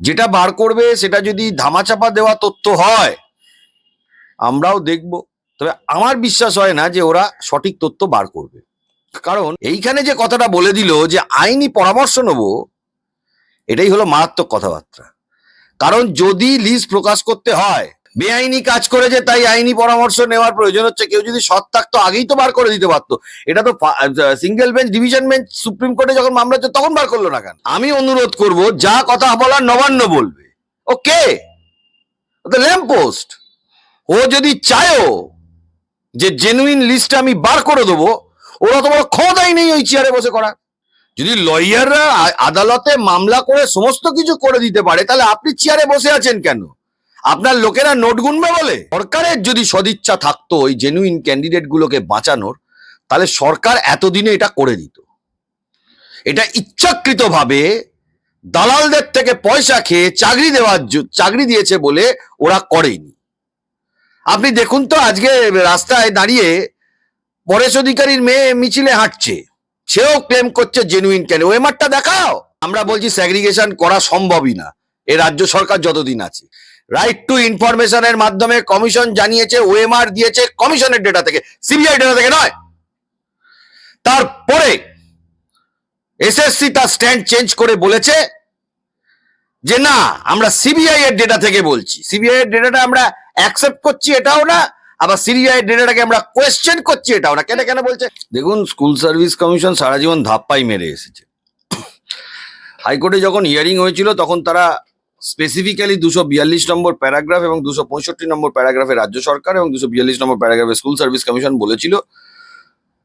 যেটা বার করবে, সেটা যদি ধামাচাপা দেওয়া তথ্য হয়, আমরাও দেখব। তবে আমার বিশ্বাস হয় না যে ওরা সঠিক তথ্য বার করবে। কারণ এইখানে যে কথাটা বলে দিল যে আইনি পরামর্শ নেব, এটাই হলো মারাত্মক কথাবার্তা। কারণ যদি লিস্ট প্রকাশ করতে হয় বেআইনি কাজ করেছে, তাই আইনি পরামর্শ নেওয়ার প্রয়োজন হচ্ছে। কেউ যদি সৎ থাকতো, আগেই তো বার করে দিতে পারতো। এটা তো single bench division bench supreme কোর্টে যখন মামলা হচ্ছে, তখন বার করল না কেন? আমি অনুরোধ করব, যা কথা বলার নবান্ন বলবে। ওকে ল্যাম্প পোস্ট ও যদি চায়ও যে জেনুইন লিস্ট আমি বার করে দেবো, ওরা তো বড় ক্ষমতাই নেই ওই চেয়ারে বসে করা যদি লয়াররা আদালতে মামলা করে সমস্ত কিছু করে দিতে পারে, তাহলে আপনি চেয়ারে বসে আছেন কেন? আপনার লোকেরা নোট গুনবে বলে? সরকারের যদি সদিচ্ছা থাকতো ওই জেনুইন ক্যান্ডিডেট গুলোকে বাঁচানোর, তাহলে সরকার এতদিনে এটা করে দিত। এটা ইচ্ছাকৃতভাবে দালালদের থেকে পয়সা খেয়ে চাকরি দেওয়ার চাকরি দিয়েছে বলে ওরা করেনি। আপনি দেখুন তো আজকে রাস্তায় দাঁড়িয়ে পরেশ অধিকারীর মেয়ে মিছিলে হাঁটছে। সেও ক্লেম করছে জেনুইন কেন ওয়েমারটা দেখাও। আমরা বলছি স্যাগ্রিগেশন করা সম্ভবই না। এ রাজ্য সরকার যতদিন আছে। রাইট টু ইনফরমেশনের মাধ্যমে কমিশন জানিয়েছে ওএমআর দিয়েছে কমিশনের ডেটা থেকে সিবিআই ডেটা থেকে নয়। তারপরে এসএসসি তার স্ট্যান্ড চেঞ্জ করে বলেছে যে না, আমরা সিবিআই এর ডেটা থেকে বলছি। সিবিআই এর ডেটাটা আমরা অ্যাকসেপ্ট করছি, এটাও না। আবার সিবিআই এর ডেটাটাকে আমরা কোয়েশ্চেন করছি, এটাও না। কেন কেন বলছে? দেখুন স্কুল সার্ভিস কমিশন সারা জীবন ধাপ্পাই মেরে এসেছে। হাইকোর্টে যখন হিয়ারিং হয়েছিল, তখন তারা স্পেসিফিক্যালি দুশো বিয়াল্লিশ নম্বর প্যারাগ্রাফ এবং দুশো পঁয়ষট্টি নম্বর প্যারাগ্রাফে রাজ্য সরকার এবং দুশো বিয়াল্লিশ নম্বর প্যারাগ্রাফে স্কুল সার্ভিস কমিশন বলেছিল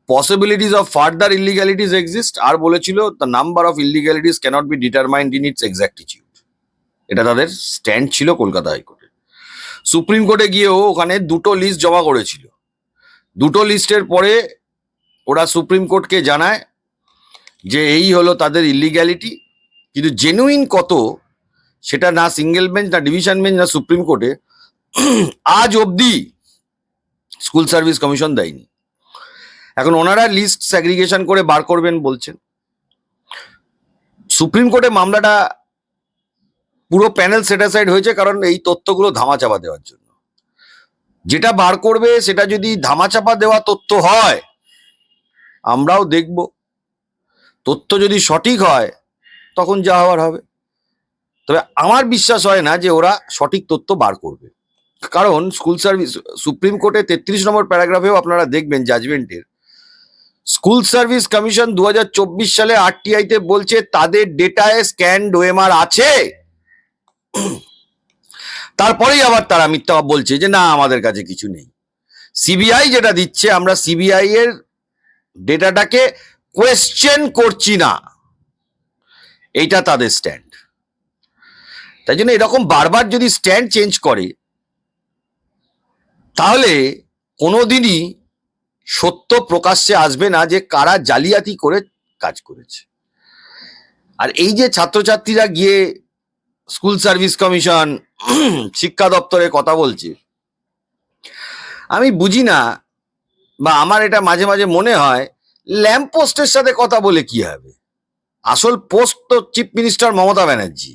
possibilities of further illegalities exist আর বলেছিল the number of illegalities cannot be determined in its exactitude এটা তাদের স্ট্যান্ড ছিল কলকাতা হাইকোর্টে। সুপ্রিম কোর্টে গিয়েও ওখানে দুটো লিস্ট জমা করেছিল। দুটো লিস্টের পরে ওরা সুপ্রিম কোর্টকে জানায় যে এই হলো তাদের ইলিগ্যালিটি কিন্তু জেনুইন কত সেটা না সিঙ্গেল বেঞ্চ না ডিভিশন বেঞ্চ না সুপ্রিম কোর্টে আজ অবধি স্কুল সার্ভিস কমিশন দেয়নি। এখন ওনারা লিস্ট স্যাগ্রিগেশন করে বার করবেন বলছেন। সুপ্রিম কোর্টে মামলাটা পুরো প্যানেল সেটাসাইড হয়েছে কারণ এই তথ্যগুলো ধামাচাপা দেওয়ার জন্য। যেটা বার করবে, সেটা যদি ধামাচাপা দেওয়া তথ্য হয়, আমরাও দেখব। তথ্য যদি সঠিক হয়, তখন যা হওয়ার হবে। তবে আমার বিশ্বাস হয় না যে ওরা সঠিক তথ্য বার করবে। কারণ স্কুল সার্ভিস, সুপ্রিম কোর্টে তেত্রিশ নম্বর প্যারাগ্রাফেও আপনারা দেখবেন জাজমেন্টের স্কুল সার্ভিস কমিশন দু হাজার চব্বিশ সালে আরটিআইতে বলছে, তাদের ডেটায় স্ক্যান্ড ওএমআর আছে। তারপরেই আবার তারা মিথ্যা বলছে যে, না, আমাদের কাছে কিছু নেই। সিবিআই যেটা দিচ্ছে, আমরা সিবিআই এর ডেটাটাকে কোয়েশ্চেন করছি না। এইটা তাদের স্ট্যান্ড তাই জন্য এরকম বারবার যদি স্ট্যান্ড চেঞ্জ করে, তাহলে কোনোদিনই সত্য প্রকাশ্যে আসবে না যে কারা জালিয়াতি করে কাজ করেছে। আর এই যে ছাত্রছাত্রীরা গিয়ে স্কুল সার্ভিস কমিশন শিক্ষা দপ্তরে কথা বলছে, আমি বুঝি না বা আমার এটা মাঝে মাঝে মনে হয় ল্যাম্প পোস্টের সাথে কথা বলে কি হবে? আসল পোস্ট তো চিফ মিনিস্টার মমতা ব্যানার্জি।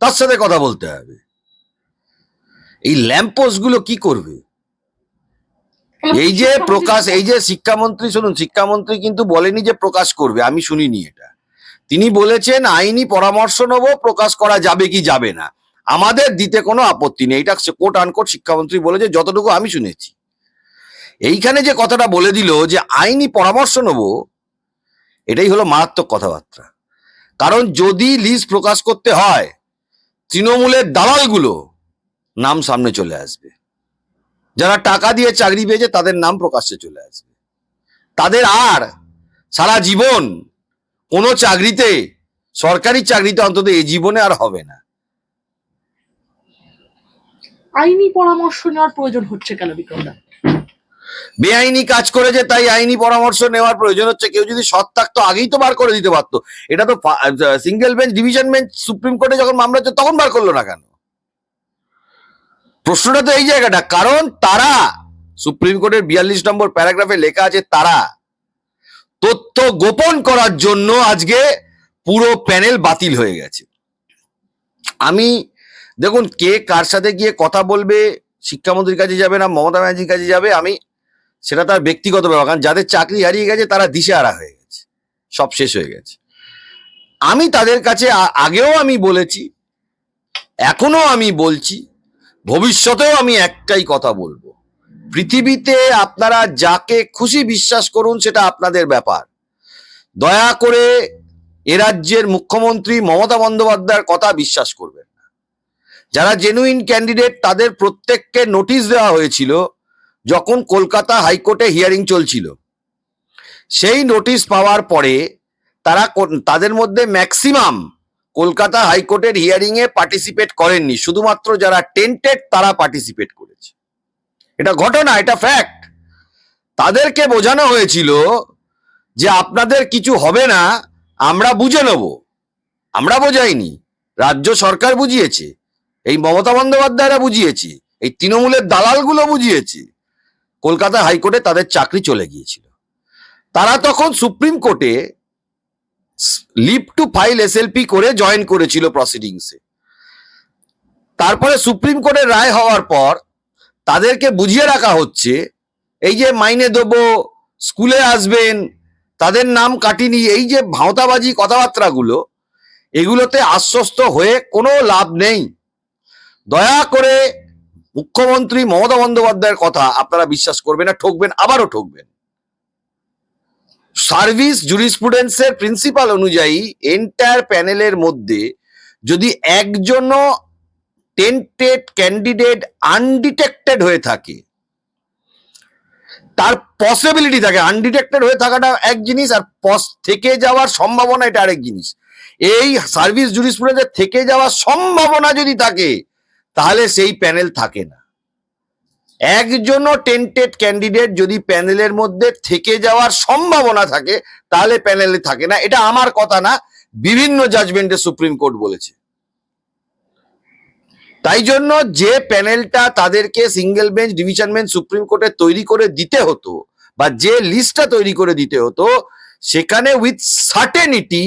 তার সাথে কথা বলতে হবে। এই ল্যাম্প পোস্টগুলো কি করবে? এই যে প্রকাশ এই যে শিক্ষামন্ত্রী শুনুন শিক্ষামন্ত্রী কিন্তু বলেনি যে প্রকাশ করবে আমি শুনিনি এটা। তিনি বলেছেন আইনি পরামর্শ নেব প্রকাশ করা যাবে কি যাবে না। আমাদের দিতে কোনো আপত্তি নেই। এটা কোট আনকোট শিক্ষামন্ত্রী বলেছে যতটুকু আমি শুনেছি। এইখানে যে কথাটা বলে দিল যে আইনি পরামর্শ নেব এটাই হলো মারাত্মক কথাবার্তা। কারণ যদি লিস্ট প্রকাশ করতে হয় তৃণমূলের দালালগুলো নাম সামনে চলে আসবে। যারা টাকা দিয়ে চাকরি পেয়েছে তাদের নাম প্রকাশ্যে চলে আসবে। তাদের আর সারা জীবন কোনো চাকরিতে, সরকারি চাকরিতে অন্তত এই জীবনে আর হবে না। আইনি পরামর্শ নেওয়ার প্রয়োজন হচ্ছে কেন বিক্রমদা? বেআইনি কাজ করেছে তাই আইনি পরামর্শ নেওয়ার প্রয়োজন হচ্ছে, কেউ যদি সৎ থাকতো আগেই তো বার করে দিতে পারতো। এটা তো single bench division bench supreme কোর্টে যখন মামলা হচ্ছে, তখন বার করল না কেন? প্রশ্নটা তো এই জায়গাটা, কারণ তারা সুপ্রিম কোর্টের বিয়াল্লিশ নম্বর প্যারাগ্রাফে লেখা আছে তারা, তথ্য গোপন করার জন্য আজকে পুরো প্যানেল বাতিল হয়ে গেছে। আমি, দেখুন, কে কার সাথে গিয়ে কথা বলবে, শিক্ষামন্ত্রীর কাছে যাবে না, মমতা ব্যানার্জির কাছে যাবে, আমি সেটা তার ব্যক্তিগত ব্যাপার, কারণ যাদের চাকরি হারিয়ে গেছে তারা দিশে দিশেহারা হয়ে গেছে। সব শেষ হয়ে গেছে। আমি তাদের কাছে আগেও আমি বলেছি এখনও আমি বলছি, ভবিষ্যতেও আমি একটাই কথা বলব। পৃথিবীতে আপনারা যাকে খুশি বিশ্বাস করুন, সেটা আপনাদের ব্যাপার। দয়া করে এ রাজ্যের মুখ্যমন্ত্রী মমতা বন্দ্যোপাধ্যায়ের কথা বিশ্বাস করবেন না। যারা জেনুইন ক্যান্ডিডেট তাদের প্রত্যেককে নোটিশ দেওয়া হয়েছিল যখন কলকাতা হাইকোর্টে হিয়ারিং চলছিল, সেই নোটিশ পাওয়ার পরে তারা তাদের মধ্যে ম্যাক্সিমাম কলকাতা হাইকোর্টের হিয়ারিং এ পার্টিসিপেট করেননি। শুধুমাত্র যারা টেন্টেড তারা পার্টিসিপেট করেছে। এটা ঘটনা, এটা ফ্যাক্ট তাদেরকে বোঝানো হয়েছিল যে আপনাদের কিছু হবে না, আমরা বুঝে নেব। আমরা বোঝাইনি। রাজ্য সরকার বুঝিয়েছে, এই মমতা বন্দ্যোপাধ্যায়রা বুঝিয়েছে, এই তৃণমূলের দালালগুলো বুঝিয়েছে। কলকাতা হাইকোর্টে তাদের চাকরি চলে গিয়েছিল। তারা তখন সুপ্রিম কোর্টে লিভ টু ফাইল এসএলপি করে জয়েন করেছিল প্রসিডিংসে তারপরে সুপ্রিম কোর্টের রায় হওয়ার পর তাদেরকে বুঝিয়ে রাখা হচ্ছে, এই যে মাইনে দেবো, স্কুলে আসবেন, তাদের নাম কাটিনি, এই যে ভাঁওতাবাজি কথাবার্তাগুলো, এগুলোতে আশ্বস্ত হয়ে কোনো লাভ নেই। দয়া করে মুখ্যমন্ত্রী মমতা বন্দ্যোপাধ্যায়ের কথা আপনারা বিশ্বাস করবেন না ঠকবেন, আবারও ঠকবেন। সার্ভিস জুরিসপ্রুডেন্সের প্রিন্সিপাল অনুযায়ী এন্টায়ার প্যানেলের মধ্যে যদি একজনও টেন্টেড ক্যান্ডিডেট আনডিটেক্টেড হয়ে থাকে, তার পসিবিলিটি থাকে, আনডিটেক্টেড হয়ে থাকাটা এক জিনিস আর পস, থেকে যাওয়ার সম্ভাবনা এটা আরেক জিনিস। এই সার্ভিস জুরিসপ্রুডেন্সের থেকে যাওয়ার সম্ভাবনা যদি থাকে তাহলে সেই প্যানেল থাকে না। একজনও টেন্টেড ক্যান্ডিডেট যদি প্যানেলের মধ্যে থেকে যাওয়ার সম্ভাবনা থাকে, তাহলে প্যানেলে থাকে না। এটা আমার কথা না, বিভিন্ন জাজমেন্টে সুপ্রিম কোর্ট বলেছে। তাই জন্য যে প্যানেলটা তাদেরকে single bench division bench supreme কোর্টে তৈরি করে দিতে হতো, বা যে লিস্টটা তৈরি করে দিতে হতো, সেখানে উইথ সার্টেনিটি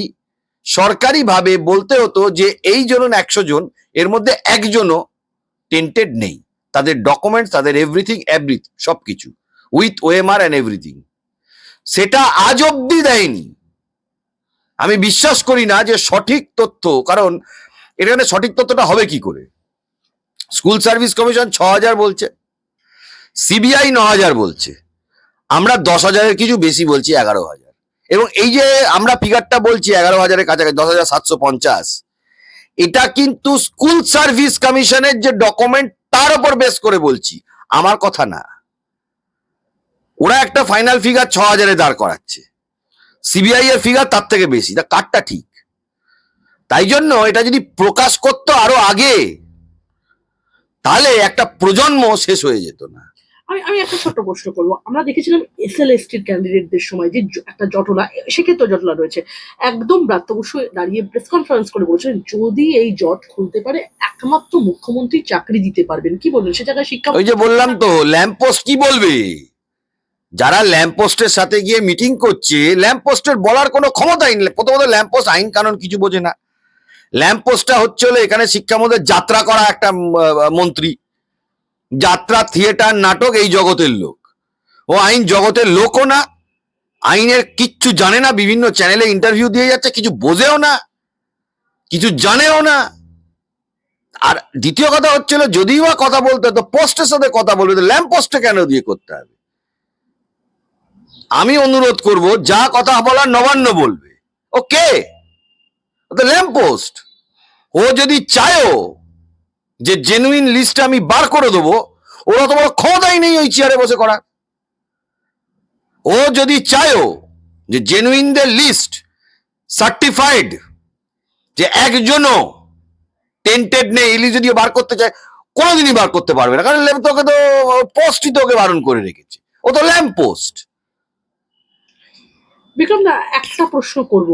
সরকারিভাবে বলতে হতো যে, এই জন একশো জন, এর মধ্যে একজনও টেন্টেড নেই। তাদের ডকুমেন্টস তাদের এভরিথিং এভরি সবকিছু। উইথ ওএমআর অ্যান্ড এভরিথিং সেটা আজ অব্দি দেয়নি। আমি বিশ্বাস করি না যে সঠিক তথ্য, কারণ এখানে সঠিক তথ্যটা হবে কি করে? স্কুল সার্ভিস কমিশন ছ হাজার বলছে সিবিআই ন হাজার বলছে। আমরা দশ হাজারের কিছু বেশি বলছি এগারো হাজার এবং এই যে আমরা ফিগারটা বলছি এগারো হাজারের কাছাকাছি দশ হাজার সাতশো পঞ্চাশ এটা কিন্তু স্কুল সার্ভিস কমিশনের যে ডকুমেন্ট তার উপর বেস করে বলছি। আমার কথা না। ওরা একটা ফাইনাল ফিগার ছ হাজারে দাঁড় করাচ্ছে। সিবিআই এর ফিগার তার থেকে বেশি, তা কারটা ঠিক? তাই জন্য এটা যদি প্রকাশ করতো আরও আগে, তাহলে একটা প্রজন্ম শেষ হয়ে যেত না। আমি আমি একটা ছোট্ট প্রশ্ন করব। আমরা দেখেছিলাম এস এল এস টির ক্যান্ডিডেটদের সময় যে একটা জটলা সেক্ষেত্রে জটলা রয়েছে। একদম ব্রাত্য দাঁড়িয়ে প্রেস কনফারেন্স করে বলছিলেন, যদি এই জট খুলতে পারে, একমাত্র মুখ্যমন্ত্রী চাকরি দিতে পারবেন। কি বলবেন সে জায়গায় শিক্ষা ওই যে বললাম তো ল্যাম্পপোস্ট কি বলবে? যারা ল্যাম্পপোস্টের সাথে গিয়ে মিটিং করছে ল্যাম্পপোস্টের বলার কোনো ক্ষমতাই নেই। প্রথমত ল্যাম্পপোস্ট আইন কানুন কিছু বোঝে না। ল্যাম্পপোস্টটা হচ্ছে হলো এখানে শিক্ষামন্ত্রী যাত্রা করা একটা মন্ত্রী। যাত্রা, থিয়েটার, নাটক এই জগতের লোক। ও আইন জগতের লোকও না। আইনের কিচ্ছু জানে না, বিভিন্ন চ্যানেলে ইন্টারভিউ দিয়ে যাচ্ছে, কিছু বোঝেও না, কিছু জানেও না। আর দ্বিতীয় কথা হচ্ছিল যদিও বা কথা বলতে তো পোস্টের সাথে কথা বলবে তো ল্যাম্প পোস্টে কেন দিয়ে করতে হবে? আমি অনুরোধ করব, যা কথা বলার নবান্ন বলবে। ওকে তো ল্যাম্প পোস্ট। ও যদি চায়ও যে জেনুইন লিস্ট আমি বার করে দেবো, ওরা তো বড় ক্ষমতাই নেই ওই চেয়ারে বসে করা ও যদি চায়ও যে জেনুইনদের লিস্ট সার্টিফাইড যে একজনও টেন্টেড নেই, ইলি যদি বার করতে চায়, কোনোদিনই বার করতে পারবে না। কারণ তোকে তো পোস্টই তোকে বারণ করে রেখেছে। ও তো ল্যাম্প পোস্ট। বিক্রম দা একটা প্রশ্ন করব।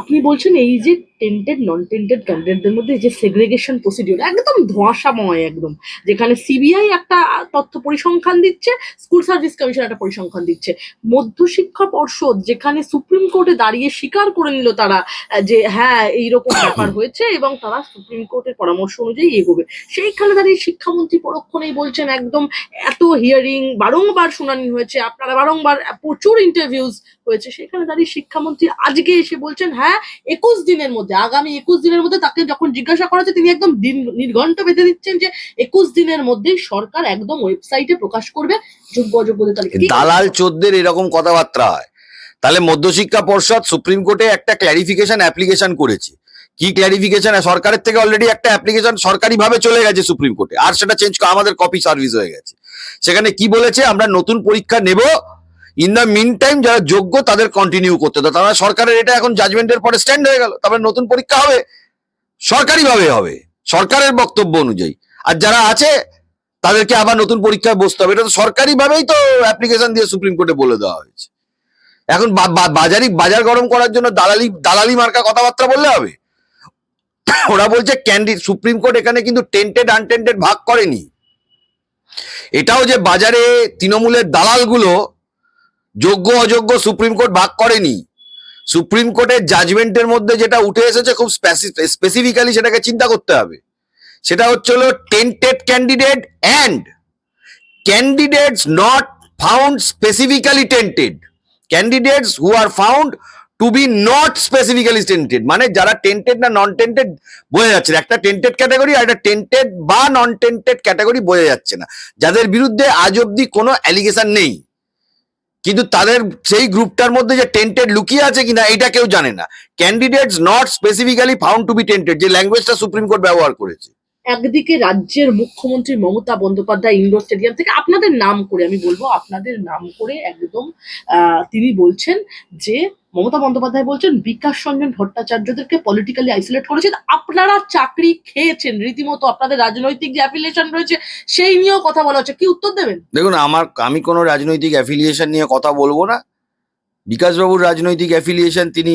আপনি বলছেন এই যে টেন্টেড নন টেন্টেড ক্যান্ডিডেটদের মধ্যে যে সেগ্রিগেশন প্রসিডিওর একদম ধোঁয়াশাময় একদম। যেখানে সিবিআই একটা তথ্য পরিসংখ্যান দিচ্ছে স্কুল সার্ভিস কমিশন একটা পরিসংখ্যান দিচ্ছে। মধ্যশিক্ষা পর্ষদ যেখানে সুপ্রিম কোর্টে দাঁড়িয়ে স্বীকার করে নিল তারা যে হ্যাঁ এইরকম ব্যাপার হয়েছে এবং তারা সুপ্রিম কোর্টের পরামর্শ অনুযায়ী এগোবে। সেইখানে দাঁড়িয়ে শিক্ষামন্ত্রী পরক্ষণেই বলছেন একদম এত হিয়ারিং বারংবার শুনানি হয়েছে, আপনারা বারংবার প্রচুর ইন্টারভিউজ হয়েছে। সেখানে দাঁড়িয়ে শিক্ষামন্ত্রী আজকে এসে বলছেন হ্যাঁ একুশ দিনের মধ্যে আগামী একুশ দিনের মধ্যে তাকে যখন জিজ্ঞাসা করা হচ্ছে, তিনি একদম দিন নির্ঘণ্ট বেঁধে দিচ্ছেন যে একুশ দিনের মধ্যেই সরকার একদম ওয়েবসাইটে প্রকাশ করবে যোগ্য অযোগ্যদের তালিকা। দালাল চোদ্দের এরকম কথাবার্তা হয়। তাহলে মধ্যশিক্ষা পর্ষদ সুপ্রিম কোর্টে একটা ক্ল্যারিফিকেশন অ্যাপ্লিকেশন করেছে। কি ক্ল্যারিফিকেশন সরকারের থেকে অলরেডি একটা অ্যাপ্লিকেশন সরকারিভাবে চলে গেছে সুপ্রিম কোর্টে। আর সেটা চেঞ্জ আমাদের কপি সার্ভিস হয়ে গেছে। সেখানে কি বলেছে? আমরা নতুন পরীক্ষা নেব ইন দ্য মিন টাইম যারা যোগ্য, তাদের কন্টিনিউ করতে দাও। তারা সরকারের এটা এখন জাজমেন্টের পরে স্ট্যান্ড হয়ে গেল। তারপরে নতুন পরীক্ষা হবে। সরকারিভাবে হবে। সরকারের বক্তব্য অনুযায়ী। আর যারা আছে, তাদেরকে আবার নতুন পরীক্ষায় বসতে হবে। এটা তো সরকারিভাবেই তো অ্যাপ্লিকেশন দিয়ে সুপ্রিম কোর্টে বলে দেওয়া হয়েছে। এখন বাজারি, বাজার গরম করার জন্য দালালি দালালি মার্কা কথাবার্তা বললে হবে? ওরা বলছে ক্যান্ডিড সুপ্রিম কোর্ট এখানে কিন্তু টেন্টেড আনটেন্টেড ভাগ করেনি। এটাও যে বাজারে তৃণমূলের দালালগুলো যোগ্য, অযোগ্য সুপ্রিম কোর্ট ভাগ করেনি। সুপ্রিম কোর্টের জাজমেন্টের মধ্যে যেটা উঠে এসেছে খুব স্পেসিফিক্যালি সেটাকে চিন্তা করতে হবে। সেটা হচ্ছে হলো tainted candidate and candidates not found specifically tainted candidates who are found to be not specifically tainted মানে যারা টেন্টেড না নন টেন্টেড বোঝা যাচ্ছে না। একটা টেন্টেড ক্যাটাগরি আর একটা টেন্টেড বা নন টেন্টেড ক্যাটাগরি বোঝা যাচ্ছে না। যাদের বিরুদ্ধে আজ অব্দি কোনো অ্যালিগেশন নেই। কিন্তু তাদের সেই গ্রুপটার মধ্যে যে টেন্টেড লুকিয়ে আছে কিনা এটা কেউ জানে না। Candidates not specifically found to be tainted যে ল্যাঙ্গুয়েজটা সুপ্রিম কোর্ট ব্যবহার করেছে। একদিকে রাজ্যের মুখ্যমন্ত্রী মমতা বন্দ্যোপাধ্যায় ইন্ডোর স্টেডিয়াম থেকে আপনাদের নাম করে, আমি বলব আপনাদের নাম করে একদম তিনি বলছেন যে, মমতা বন্দ্যোপাধ্যায় বলছেন, বিকাশ রঞ্জন ভট্টাচার্যদেরকে পলিটিক্যালি আইসোলেট করেছেন আপনারা চাকরি খেয়েছেন, রীতিমতো আপনাদের রাজনৈতিক যে অ্যাফিলিয়েশন রয়েছে, সেই নিয়েও কথা বলা হচ্ছে, কি উত্তর দেবেন? দেখুন, আমার, আমি কোনো রাজনৈতিক অ্যাফিলিয়েশন নিয়ে কথা বলব না। বিকাশবাবুর রাজনৈতিক অ্যাফিলিয়েশন তিনি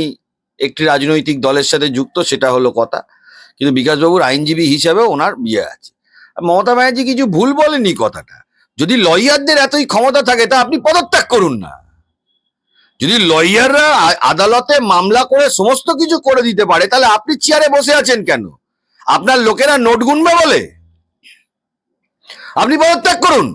একটি রাজনৈতিক দলের সাথে যুক্ত, সেটা হলো কথা। কিন্তু বিকাশবাবুর আইনজীবী হিসাবে ওনার বিয়ে আছে। মমতা ব্যানার্জি কিছু ভুল বলেনি কথাটা। যদি লয়ারদের এতই ক্ষমতা থাকে তা আপনি পদত্যাগ করুন না। যদি লয়াররা আদালতে মামলা করে সমস্ত কিছু করে দিতে পারে তাহলে আপনি চেয়ারে বসে আছেন কেন? আপনার লোকেরা নোট গুনবে বলে? আপনি পদত্যাগ করুন।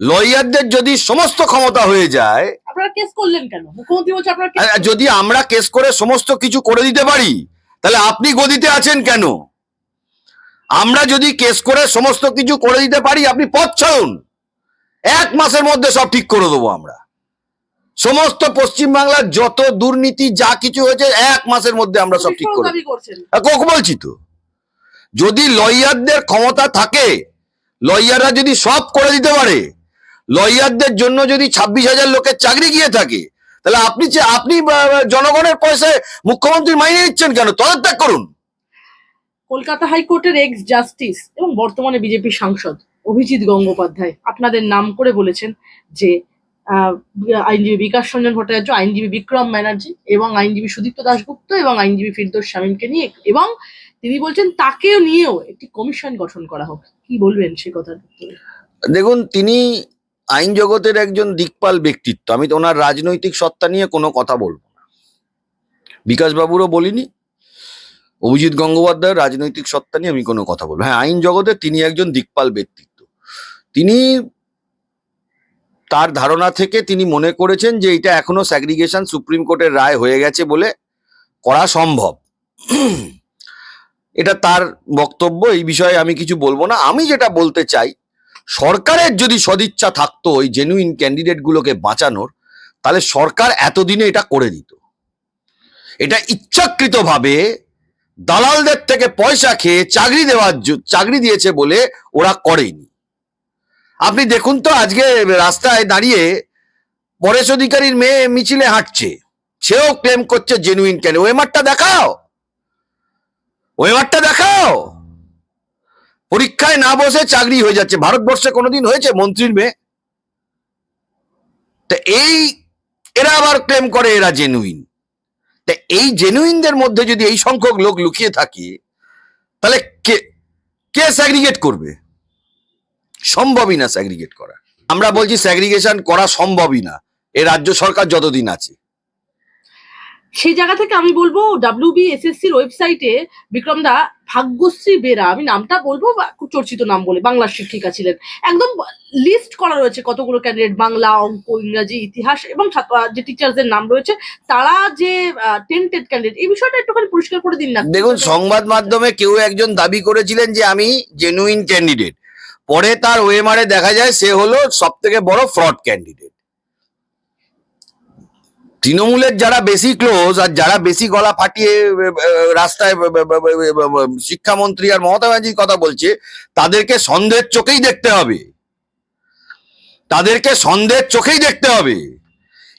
লয়ারদের যদি সমস্ত ক্ষমতা হয়ে যায় আপনারা কেস করলেন কেন? মুখ্যমন্ত্রী বলছে আপনারা যদি আমরা কেস করে সমস্ত কিছু করে দিতে পারি তাহলে আপনি গদিতে আছেন কেন? আমরা যদি কেস করে সমস্ত কিছু করে দিতে পারি আপনি পথ ছাড়ুন। এক মাসের মধ্যে সব ঠিক করে দেবো আমরা। সমস্ত পশ্চিমবাংলার যত দুর্নীতি যা কিছু হয়েছে এক মাসের মধ্যে আমরা সব ঠিক করে করছেন। বলছি তো? যদি লয়ারদের ক্ষমতা থাকে লয়াররা যদি সব করে দিতে পারে লয়ারদের জন্য যদি ছাব্বিশ হাজার লোকের চাকরি গিয়ে থাকে তাহলে আপনি যে আপনি জনগণের পয়সায় মুখ্যমন্ত্রী মাইনে নিচ্ছেন কেন? তদত্যাগ করুন। কলকাতা হাইকোর্টের এক্স জাস্টিস এবং বর্তমানে বিজেপি সাংসদ অভিজিৎ গঙ্গোপাধ্যায় আপনাদের নাম করে বলেছেন যে আহ, আইনজীবী বিকাশ রঞ্জন ভট্টাচার্য আইনজীবী বিক্রম ব্যানার্জি এবং আইনজীবী সুদীপ্ত দাশগুপ্ত এবং আইনজীবী ফিরদোস শামীমকে নিয়ে এবং তিনি বলছেন তাকেও নিয়েও একটি কমিশন গঠন করা হোক। কি বলবেন সে কথার উত্তরে? দেখুন তিনি আইন জগতের একজন দিকপাল ব্যক্তিত্ব। আমি তো ওনার রাজনৈতিক সত্তা নিয়ে কোনো কথা বলব না। বিকাশবাবুরও বলিনি। অভিজিৎ গঙ্গোপাধ্যায়ের রাজনৈতিক সত্তা নিয়ে আমি কোনো কথা বলব হ্যাঁ আইন জগতে তিনি একজন দিকপাল ব্যক্তিত্ব। তিনি তার ধারণা থেকে তিনি মনে করেছেন যে এটা এখনও স্যাগ্রিগেশন সুপ্রিম কোর্টের রায় হয়ে গেছে বলে করা সম্ভব। এটা তার বক্তব্য, এই বিষয়ে আমি কিছু বলব না। আমি যেটা বলতে চাই সরকারের যদি সদিচ্ছা থাকতো ওই জেনুইন ক্যান্ডিডেটগুলোকে বাঁচানোর, তাহলে সরকার এতদিনে এটা করে দিত। এটা ইচ্ছাকৃতভাবে দালালদের থেকে পয়সা খেয়ে চাকরি দেওয়ার চাকরি দিয়েছে বলে ওরা করেনি। আপনি দেখুন তো আজকে রাস্তায় দাঁড়িয়ে পরেশ অধিকারীর মেয়ে মিছিলে হাঁটছে, সেও ক্লেম করছে জেনুইন ক্যান্ডিডেট ওয়েমারটা দেখাও! ওয়েমারটা দেখাও! পরীক্ষায় না বসে চাকরি হয়ে যাচ্ছে। ভারতবর্ষে কোনোদিন হয়েছে মন্ত্রীর মেয়ে? তা এই, এরা আবার ক্লেম করে এরা জেনুইন তা এই জেনুইনদের মধ্যে যদি এই সংখ্যক লোক লুকিয়ে থাকে, তাহলে কে কে স্যাগ্রিগেট করবে? সম্ভবই না স্যাগ্রিগেট করা। আমরা বলছি স্যাগ্রিগেশন করা সম্ভবই না। এ রাজ্য সরকার যতদিন আছে। সেই জায়গা থেকে আমি বলব ডাব্লিউবি এসএসসির ওয়েবসাইটে বিক্রম দা ভাগ্যশ্রী বেরা, আমি নামটা বলব বা খুব চর্চিত নাম বলে, বাংলার শিক্ষিকা ছিলেন। একদম লিস্ট করা রয়েছে কতগুলো ক্যান্ডিডেট বাংলা, অঙ্ক, ইংরাজি, ইতিহাস এবং যে টিচারদের নাম রয়েছে, তারা যে টেন্টেড ক্যান্ডিডেট এই বিষয়টা একটুখানি পরিষ্কার করে দিন না। দেখুন, সংবাদ মাধ্যমে কেউ একজন দাবি করেছিলেন যে আমি জেনুইন ক্যান্ডিডেট পরে তার ওয়েমারে দেখা যায়, সে হলো সব থেকে বড় ফ্রড ক্যান্ডিডেট তৃণমূলের যারা বেশি ক্লোজ আর যারা বেশি গলা ফাটিয়ে রাস্তায় শিক্ষামন্ত্রী আর মমতা ব্যানার্জির কথা বলছে, তাদেরকে সন্দেহের চোখেই দেখতে হবে। তাদেরকে সন্দেহের চোখেই দেখতে হবে।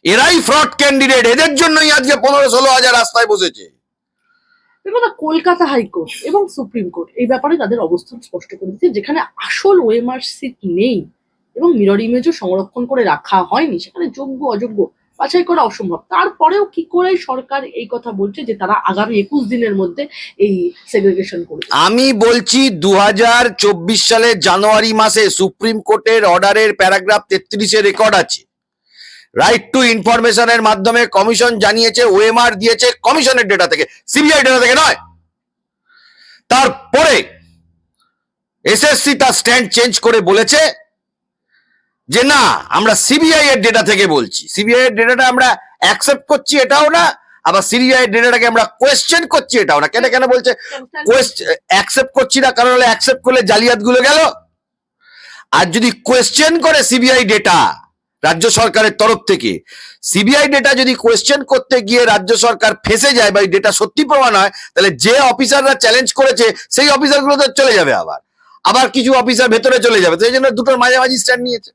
এরাই ফ্রড ক্যান্ডিডেট এদের জন্যই আজকে পনেরো ষোলো হাজার রাস্তায় বসেছে। কলকাতা হাইকোর্ট এবং সুপ্রিম কোর্ট এই ব্যাপারে তাদের অবস্থান স্পষ্ট করে দিচ্ছে, যেখানে আসল ওএমআর সিট নেই এবং মিরর ইমেজও সংরক্ষণ করে রাখা হয়নি, সেখানে যোগ্য, অযোগ্য বাছাই করা অসম্ভব। তারপরেও কি করে সরকার এই কথা বলছে যে তারা আগামী একুশ দিনের মধ্যে এই সেগ্রিগেশন করবে আমি বলছি দু সালের জানুয়ারি মাসে সুপ্রিম কোর্টের অর্ডারের প্যারাগ্রাফ তেত্রিশে রেকর্ড আছে। রাইট টু ইনফরমেশনের মাধ্যমে কমিশন জানিয়েছে, ওএমআর দিয়েছে কমিশনের ডেটা থেকে, সিবিআই ডেটা থেকে নয়। তারপরে এসএসসি তার স্ট্যান্ড চেঞ্জ করে বলেছে যে না, আমরা সিবিআই এর ডেটা থেকে বলছি। সিবিআই এর ডেটাটা আমরা অ্যাকসেপ্ট করছি এটাও না, আবার সিবিআই এর ডেটাটাকে আমরা কোয়েশ্চেন করছি এটাও না। কেন কেন বলছে? অ্যাকসেপ্ট করছি না, কারণ হলে অ্যাকসেপ্ট করলে জালিয়াতগুলো। আর যদি কোয়েশ্চেন করে সিবিআই ডেটা রাজ্য সরকারের তরফ থেকে সিবিআই ডেটা যদি কোয়েশ্চেন করতে গিয়ে রাজ্য সরকার ফেসে যায় বা এই ডেটা সত্যি প্রমাণ হয়, তাহলে যে অফিসাররা চ্যালেঞ্জ করেছে, সেই অফিসারগুলো তো চলে যাবে আবার। আবার কিছু অফিসার ভেতরে চলে যাবে এই জন্য দুটোর মাঝামাঝি স্ট্যান্ড নিয়েছে।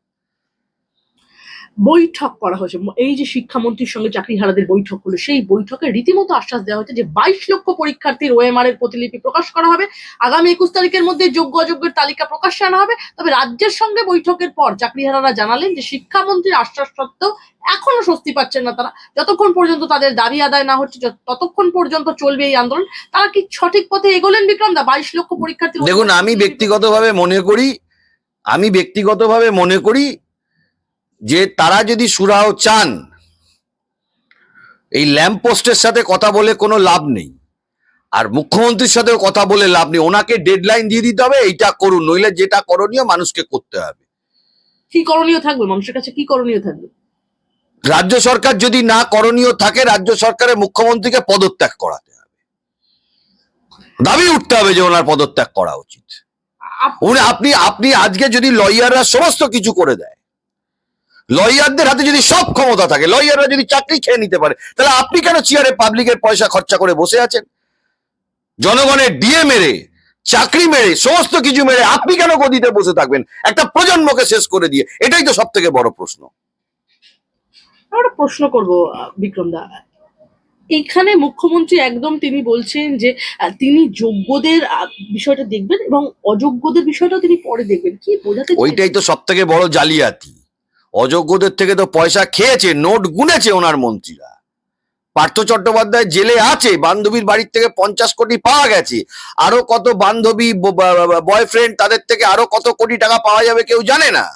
বৈঠক করা হয়েছে। এই যে শিক্ষামন্ত্রীর সঙ্গে চাকরিহারাদের বৈঠক হলো সেই বৈঠকে রীতিমতো আশ্বাস দেওয়া হয়েছে যে বাইশ লক্ষ পরীক্ষার্থীর ওএমআর এর প্রতিলিপি প্রকাশ করা হবে। আগামী একুশ তারিখের মধ্যে যোগ্য অযোগ্যের তালিকা প্রকাশ্যে আনা হবে। তবে রাজ্যের সঙ্গে বৈঠকের পর চাকরিহারারা জানালেন যে শিক্ষামন্ত্রীর আশ্বাস সত্ত্বেও এখনও স্বস্তি পাচ্ছেন না তারা। যতক্ষণ পর্যন্ত তাদের দাবি আদায় না হচ্ছে ততক্ষণ পর্যন্ত চলবে এই আন্দোলন তারা কি সঠিক পথে এগোলেন বিক্রম দা? বাইশ লক্ষ পরীক্ষার্থী দেখুন আমি ব্যক্তিগতভাবে মনে করি আমি ব্যক্তিগতভাবে মনে করি যে তারা যদি সুরাহ চান এই ল্যাম্প পোস্টের সাথে কথা বলে কোনো লাভ নেই। আর মুখ্যমন্ত্রীর সাথেও কথা বলে লাভ নেই। ওনাকে ডেডলাইন দিয়ে দিতে হবে এইটা করুন। নইলে যেটা করণীয় মানুষকে করতে হবে। কি করণীয় থাকবে? মানুষের কাছে কি করণীয় থাকবে? রাজ্য সরকার যদি না করণীয় থাকে রাজ্য সরকারের মুখ্যমন্ত্রীকে পদত্যাগ করাতে হবে। দাবি উঠতে হবে যে ওনার পদত্যাগ করা উচিত। উনি আপনি আপনি আজকে যদি লয়াররা সমস্ত কিছু করে দেয় লয়ারদের হাতে যদি সব ক্ষমতা থাকে লয়াররা যদি চাকরি খেয়ে নিতে পারে তাহলে আপনি কেন চেয়ারে পাবলিকের পয়সা খরচা করে বসে আছেন? জনগণের ডিএ মেরে চাকরি মেরে সমস্ত কিছু মেরে আপনি কেন গদিতে বসে থাকবেন? একটা প্রজন্মকে শেষ করে দিয়ে এটাই তো সব থেকে বড় প্রশ্ন। একটা প্রশ্ন করব বিক্রম দা। এখানে মুখ্যমন্ত্রী একদম তিনি বলছেন যে তিনি যোগ্যদের বিষয়টা দেখবেন এবং অযোগ্যদের বিষয়টাও তিনি পরে দেখবেন। কি বোঝাতে? ওইটাই তো সব থেকে বড় জালিয়াতি। অযোগ্যদের থেকে তো পয়সা খেয়েছে, নোট গুনেছে ওনার মন্ত্রীরা। পার্থ চট্টোপাধ্যায় জেলে আছে, বান্ধবীর বাড়ির থেকে পঞ্চাশ কোটি পাওয়া গেছে। আরও কত বান্ধবী বয়ফ্রেন্ড তাদের থেকে আরও কত কোটি টাকা পাওয়া যাবে কেউ জানে না।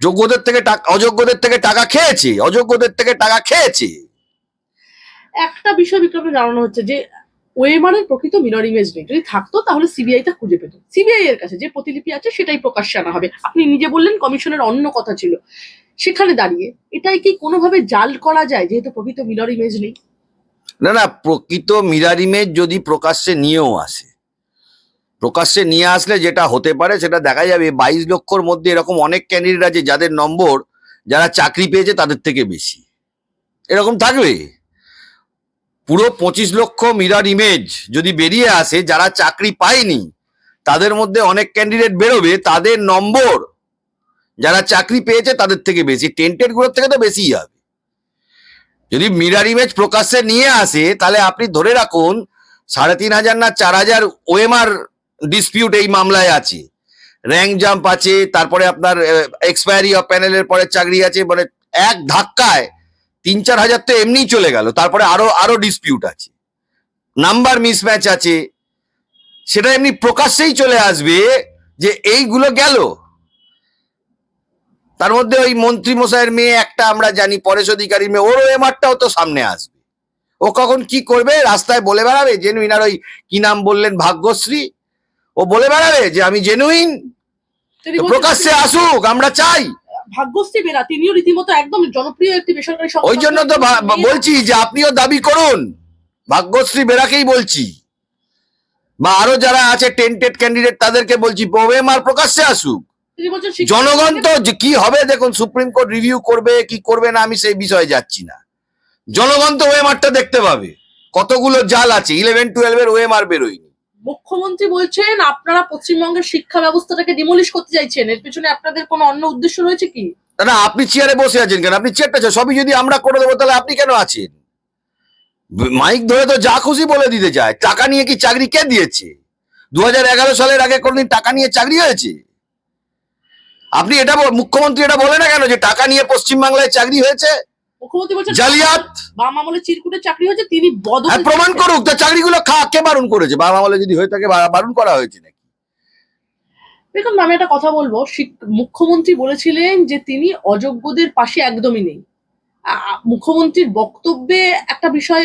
যোগ্যদের থেকে টাকা, অযোগ্যদের থেকে টাকা খেয়েছে, অযোগ্যদের থেকে টাকা খেয়েছে। একটা বিষয় বিক্রমে জানানো হচ্ছে যে ওয়েমার এর প্রকৃত মিরর ইমেজ নেই যদি থাকতো, তাহলে সিবিআই তা খুঁজে পেত। সিবিআই এর কাছে যে প্রতিলিপি আছে সেটাই প্রকাশ্যে আনা হবে। আপনি নিজে বললেন কমিশনের অন্য কথা ছিল। সেখানে দাঁড়িয়ে এটাই কি কোনোভাবে জাল করা যায়, যেহেতু প্রকৃত মিরর ইমেজ নেই? না না, প্রকৃত মিরার ইমেজ যদি প্রকাশ্যে নিয়েও আসে, প্রকাশ্যে নিয়ে আসলে যেটা হতে পারে সেটা দেখা যাবে। বাইশ লক্ষর মধ্যে এরকম অনেক ক্যান্ডিডেট আছে যাদের নম্বর যারা চাকরি পেয়েছে তাদের থেকে বেশি। এরকম থাকবে? পুরো পঁচিশ লক্ষ মিরার ইমেজ যদি বেরিয়ে আসে, যারা চাকরি পায়নি, তাদের মধ্যে অনেক ক্যান্ডিডেট বেরোবে, তাদের নম্বর যারা চাকরি পেয়েছে তাদের থেকে বেশি। টেন্টেডগুলোর থেকে তো বেশিই হবে। যদি মিরার ইমেজ প্রকাশ্যে নিয়ে আসে, তাহলে আপনি ধরে রাখুন, সাড়ে তিন হাজার না চার হাজার ওএমআর ডিসপিউট এই মামলায় আছে। র্যাঙ্ক জাম্প আছে, তারপরে আপনার এক্সপায়ারি অফ প্যানেলের পরে চাকরি আছে মানে এক ধাক্কায় তিন চার হাজার তো এমনিই চলে গেল তারপরে আরও আরও ডিসপিউট আছে। নাম্বার মিসম্যাচ আছে। সেটা এমনি প্রকাশ্যেই চলে আসবে যে এইগুলো গেল। তার মধ্যে ওই মন্ত্রী মশাইয়ের মেয়ে একটা আমরা জানি পরেশ অধিকারীর মেয়ে ওর এমারটাও তো সামনে আসবে। ও কখন কি করবে রাস্তায় বলে বেড়াবে জেনুইন আর ওই কি নাম বললেন ভাগ্যশ্রী? ও বলে বেড়াবে যে আমি জেনুইন প্রকাশ্যে আসুক আমরা চাই। ভাগ্যশ্রী বেরা তিনিও রীতিমতো একদম জনপ্রিয় একটি বেসরকারি ওই জন্য তো বলছি যে আপনিও দাবি করুন। ভাগ্যশ্রী বেরাকেই বলছি। বা আরও যারা আছে টেন্টেড ক্যান্ডিডেট তাদেরকে বলছি ওএমআর প্রকাশ্যে আসুক। জনগণ তো কি হবে দেখুন সুপ্রিম কোর্ট রিভিউ করবে কি করবে না আমি সেই বিষয়ে যাচ্ছি না। জনগণ তো ওএমআরটা দেখতে পাবে। কতগুলো জাল আছে ইলেভেন টুয়েলভ এর ওএমআর বেরোয়নি। মুখ্যমন্ত্রী বলছেন, আপনারা পশ্চিমবঙ্গের শিক্ষা ব্যবস্থাটাকে ডিমলিশ করতে চাইছেন। এর পেছনে আপনাদের কোনো অন্য উদ্দেশ্য রয়েছে কি? না আপনি চেয়ারে বসে আছেন কেন? আপনি চেয়ারটা সবই যদি আমরা করে দেবো, তাহলে আপনি কেন আছেন? মাইক ধরে তো যা খুশি বলে দিতে চায়। টাকা নিয়ে কি চাকরি কে দিয়েছে? দু হাজার এগারো সালের আগে কোনদিন টাকা নিয়ে চাকরি হয়েছে? আপনি এটা মুখ্যমন্ত্রী এটা বলে না কেন যে টাকা নিয়ে পশ্চিমবাংলায় চাকরি হয়েছে? মুখ্যমন্ত্রী বলছেন জালিয়াত! বাম আমলে চিরকুটে চাকরি হয়েছে তিনি বদল হ্যাঁ প্রমাণ করুক তার চাকরিগুলো খা কে বারণ করেছে? বাম আমলে যদি হয়ে থাকে বারণ করা হয়েছে নাকি? দেখুন আমি একটা কথা বলব। মুখ্যমন্ত্রী বলেছিলেন যে তিনি অযোগ্যদের পাশে একদমই নেই। মুখ্যমন্ত্রীর বক্তব্যে একটা বিষয়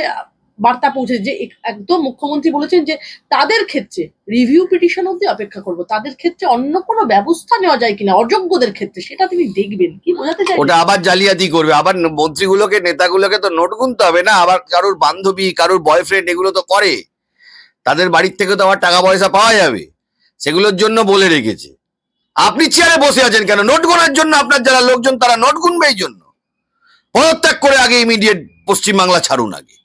বার্তা পৌঁছে যে একদম মুখ্যমন্ত্রী বলেছেন যে তাদের ক্ষেত্রে রিভিউ পিটিশন অব্দি অপেক্ষা করব। তাদের ক্ষেত্রে অন্য কোনো ব্যবস্থা নেওয়া যায় কিনা, অযোগ্যদের ক্ষেত্রে, সেটা তিনি দেখবেন। কি বোঝাতে চাই ওটা আবার জালিয়াতি করবে। আবার মন্ত্রীগুলোকে, নেতাগুলোকে তো নোট গুনতে হবে না। আবার কারোর বান্ধবী, কারোর বয়ফ্রেন্ড এগুলো তো করে। তাদের বাড়ির থেকে তো আবার টাকা পয়সা পাওয়া যাবে। সেগুলোর জন্য বলে রেখেছে। আপনি চেয়ারে বসে আছেন কেন? নোট গোনার জন্য আপনার যারা লোকজন, তারা নোট গুনবে এই জন্য। পদত্যাগ করে আগে ইমিডিয়েট পশ্চিমবাংলা ছাড়ুন আগে।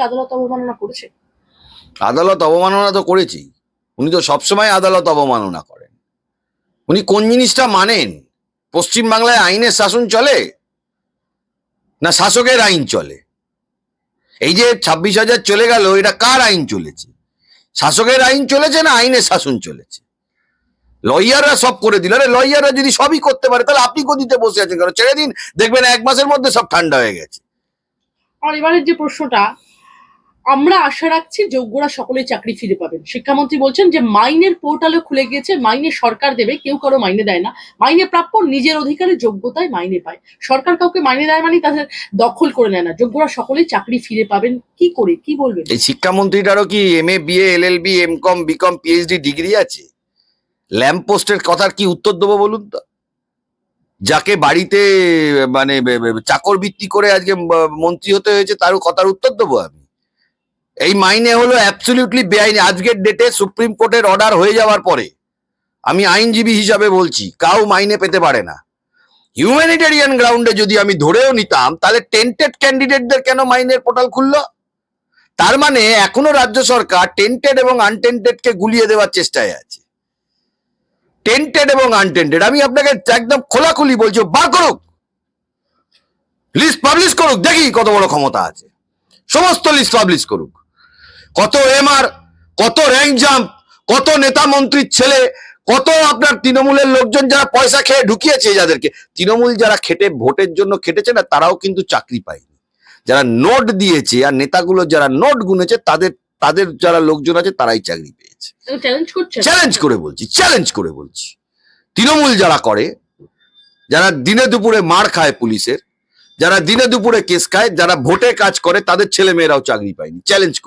আদালত অবমাননা করেছে? তো করেছেই উনি তো সবসময় আদালত অবমাননা করেন। উনি কোন জিনিসটা মানেন? পশ্চিমবাংলায় আইনের শাসন চলে না শাসকের আইন চলে? এই যে ছাব্বিশ হাজার চলে গেল, এটা কার আইন চলেছে? শাসকের আইন চলেছে না আইনের শাসন চলেছে? লয়াররা সব করে দিল। আরে লয়াররা যদি সবই করতে পারে, তাহলে আপনি গদিতে বসে আছেন কেন? ছেড়ে দিন, দেখবেন এক মাসের মধ্যে সব ঠান্ডা হয়ে গেছে। আর এবারের যে প্রশ্নটা, আমরা আশা রাখছি যোগ্যরা সকলেই চাকরি ফিরে পাবেন। শিক্ষামন্ত্রী বলছেন যে, মাইনের পোর্টালও খুলে গিয়েছে, মাইনে সরকার দেবে, কেউ কারও মাইনে দেয় না। মাইনে প্রাপ্য নিজের অধিকারে যোগ্যতায় মাইনে পায়। সরকার কাউকে মাইনে দেয় মানে তাদের দখল করে নেয় না। যোগ্যরা সকলেই চাকরি ফিরে পাবেন। কি করে? কি বলবেন? এই শিক্ষামন্ত্রীটারও কি M A BA L L B M com BCom PhD degree আছে? ল্যাম্প পোস্টের কথার কি উত্তর দেবো বলুন তো? যাকে বাড়িতে মানে চাকর বৃত্তি করে আজকে মন্ত্রী হতে হয়েছে তারও কথার উত্তর দেবো আমি। এই মাইনে হলো অ্যাবসলিউটলি বেআইনি। আজকের ডেটে সুপ্রিম কোর্টের অর্ডার হয়ে যাওয়ার পরে, আমি আইনজীবী হিসাবে বলছি, কাউ মাইনে পেতে পারে না। হিউম্যানিটেরিয়ান গ্রাউন্ডে যদি আমি ধরেও নিতাম, তাহলে টেন্টেড ক্যান্ডিডেটদের কেন মাইনের পোর্টাল খুললো? তার মানে এখনও রাজ্য সরকার টেন্টেড এবং আনটেন্টেড কে গুলিয়ে দেওয়ার চেষ্টায় আছে। টেন্টেড এবং আনটেন্টেড আমি আপনাকে একদম খোলাখুলি বলছি, বার করুক। লিস্ট পাবলিশ করুক, দেখি কত বড় ক্ষমতা আছে। সমস্ত লিস্ট পাবলিশ করুক। কত এমআর কত র্যাঙ্ক জাম্প কত নেতা মন্ত্রীর ছেলে, কত আপনার তৃণমূলের লোকজন যারা পয়সা খেয়ে ঢুকিয়েছে যাদেরকে। তৃণমূল যারা খেটে, ভোটের জন্য খেটেছে না, তারাও কিন্তু চাকরি পায়নি। যারা নোট দিয়েছে আর নেতাগুলো যারা নোট গুনেছে, তাদের তাদের যারা লোকজন আছে তারাই চাকরি পেয়েছে। চ্যালেঞ্জ করে বলছি চ্যালেঞ্জ করে বলছি। তৃণমূল যারা করে যারা দিনে দুপুরে মার খায় পুলিশের যারা দিনে দুপুরে কেস খায় যারা ভোটে কাজ করে তাদের ছেলে মেয়েরাও চাকরি পায়নি। চ্যালেঞ্জ করে